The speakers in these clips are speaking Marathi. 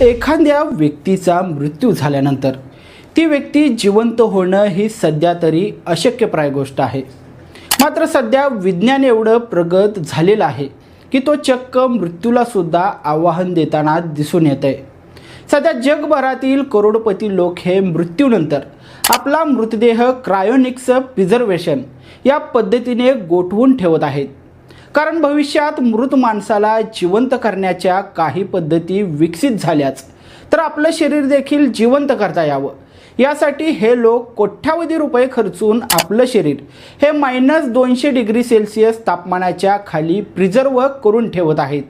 एखाद्या व्यक्तीचा मृत्यू झाल्यानंतर ती व्यक्ती जिवंत होणं ही सध्या तरी अशक्यप्राय गोष्ट आहे. मात्र सध्या विज्ञान एवढं प्रगत झालेलं आहे की तो चक्क मृत्यूला सुद्धा आव्हान देताना दिसून येत आहे सध्या जगभरातील करोडपती लोक हे मृत्यूनंतर आपला मृतदेह क्रायोनिक्स प्रिझर्वेशन या पद्धतीने गोठवून ठेवत आहेत. कारण भविष्यात मृत माणसाला जिवंत करण्याच्या काही पद्धती विकसित झाल्याच तर आपलं शरीर देखील जिवंत करता यावं. यासाठी हे लोक कोट्यावधी रुपये खर्चून आपलं शरीर हे मायनस दोनशे डिग्री सेल्सिअस तापमानाच्या खाली प्रिझर्व करून ठेवत आहेत.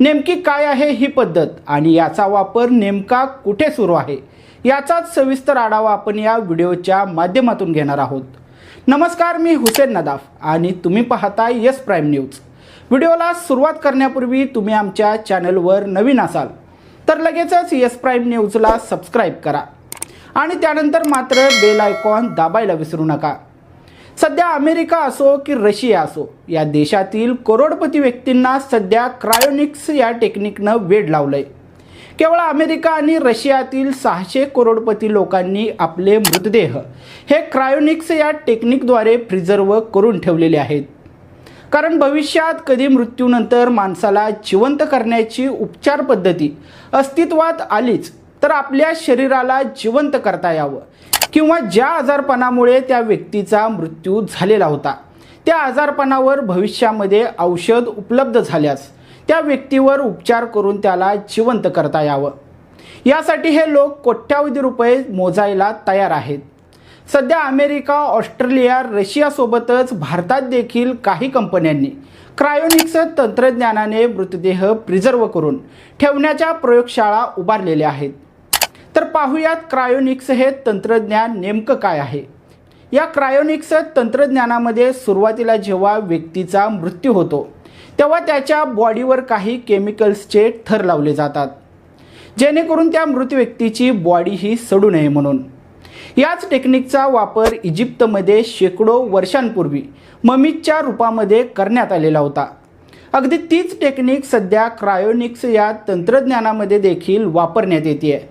नेमकी काय आहे ही पद्धत आणि याचा वापर नेमका कुठे सुरू आहे? याचाच सविस्तर आढावा आपण या व्हिडिओच्या माध्यमातून घेणार आहोत. नमस्कार मी हुसेन नदाफ आणि तुम्ही पाहता यस प्राईम न्यूज. व्हिडिओला सुरुवात करण्यापूर्वी तुम्ही आमच्या चॅनलवर नवीन असाल तर लगेचच यस प्राईम न्यूजला सबस्क्राईब करा आणि त्यानंतर मात्र बेल आयकॉन दाबायला विसरू नका. सध्या अमेरिका असो की रशिया असो या देशातील करोडपती व्यक्तींना सध्या क्रायोनिक्स या टेक्निकनं वेड लावलंय. केवळ अमेरिका आणि रशियातील सहाशे करोडपती लोकांनी आपले मृतदेह हे क्रायोनिक्स या टेक्निकद्वारे प्रिझर्व करून ठेवलेले आहेत. कारण भविष्यात कधी मृत्यूनंतर माणसाला जिवंत करण्याची उपचार पद्धती अस्तित्वात आलीच तर आपल्या शरीराला जिवंत करता यावं किंवा ज्या आजारपणामुळे त्या व्यक्तीचा मृत्यू झालेला होता त्या आजारपणावर भविष्यामध्ये औषध उपलब्ध झाल्यास त्या व्यक्तीवर उपचार करून त्याला जिवंत करता यावं. यासाठी हे लोक कोट्यावधी रुपये मोजायला तयार आहेत. सध्या अमेरिका ऑस्ट्रेलिया रशियासोबतच भारतात देखील काही कंपन्यांनी क्रायोनिक्स तंत्रज्ञानाने मृतदेह प्रिझर्व करून ठेवण्याच्या प्रयोगशाळा उभारलेल्या आहेत. तर पाहूयात क्रायोनिक्स हे तंत्रज्ञान नेमकं काय आहे? या क्रायोनिक्स तंत्रज्ञानामध्ये सुरुवातीला जेव्हा व्यक्तीचा मृत्यू होतो तेव्हा त्याच्या बॉडीवर काही केमिकल्सचे थर लावले जातात. जेणेकरून त्या मृत व्यक्तीची बॉडी ही सडू नये म्हणून. याच टेक्निकचा वापर इजिप्तमध्ये शेकडो वर्षांपूर्वी ममीच्या रूपामध्ये करण्यात आलेला होता. अगदी तीच टेक्निक सध्या क्रायोनिक्स या तंत्रज्ञानामध्ये देखील वापरण्यात येते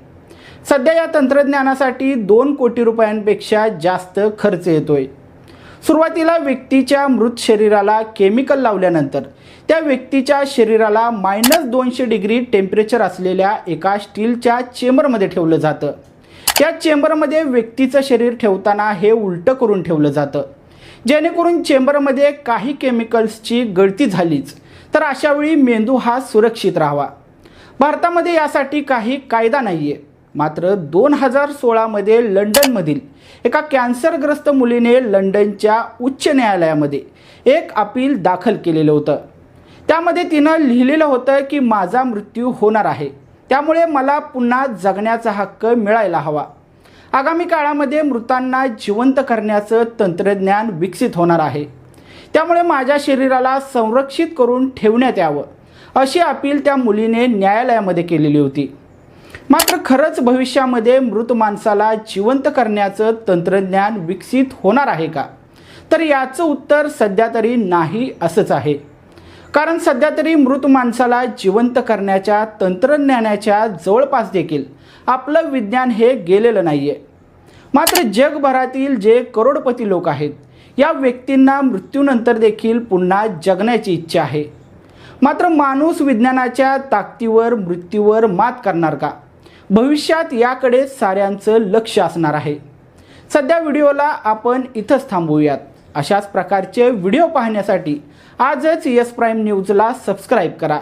सध्या या तंत्रज्ञानासाठी दोन कोटी रुपयांपेक्षा जास्त खर्च येतोय. सुरुवातीला व्यक्तीच्या मृत शरीराला केमिकल लावल्यानंतर त्या व्यक्तीच्या शरीराला मायनस दोनशे डिग्री टेम्परेचर असलेल्या एका स्टीलच्या चेंबरमध्ये ठेवलं जातं. या चेंबरमध्ये व्यक्तीचं शरीर ठेवताना हे उलटं करून ठेवलं जातं. जेणेकरून चेंबरमध्ये काही केमिकल्सची गळती झालीच तर अशावेळी मेंदू हा सुरक्षित राहावा. भारतामध्ये यासाठी काही कायदा नाही आहे मात्र दोन हजार सोळामध्ये लंडनमधील एका कॅन्सरग्रस्त मुलीने लंडनच्या उच्च न्यायालयामध्ये एक अपील दाखल केलेलं होतं. त्यामध्ये तिनं लिहिलेलं होतं की माझा मृत्यू होणार आहे. त्यामुळे मला पुन्हा जगण्याचा हक्क मिळायला हवा. आगामी काळामध्ये मृतांना जिवंत करण्याचं तंत्रज्ञान विकसित होणार आहे. त्यामुळे माझ्या शरीराला संरक्षित करून ठेवण्यात यावं अशी अपील त्या मुलीने न्यायालयामध्ये केलेली होती. मात्र खरंच भविष्यामध्ये मृत माणसाला जिवंत करण्याचं तंत्रज्ञान विकसित होणार आहे का? तर याचं उत्तर सध्या तरी नाही असंच आहे. कारण सध्या तरी मृत माणसाला जिवंत करण्याच्या तंत्रज्ञानाच्या जवळपास देखील आपलं विज्ञान हे गेलेलं नाही आहे मात्र जगभरातील जे करोडपती लोक आहेत या व्यक्तींना मृत्यूनंतर देखील पुन्हा जगण्याची इच्छा आहे. मात्र माणूस विज्ञानाच्या ताकदीवर मृत्यूवर मात करणार का? भविष्यात याकडे साऱ्यांचं लक्ष असणार आहे. सध्या व्हिडिओला आपण इथंच थांबवूयात. अशाच प्रकारचे व्हिडिओ पाहण्यासाठी आजच यस प्राईम न्यूजला सबस्क्राईब करा.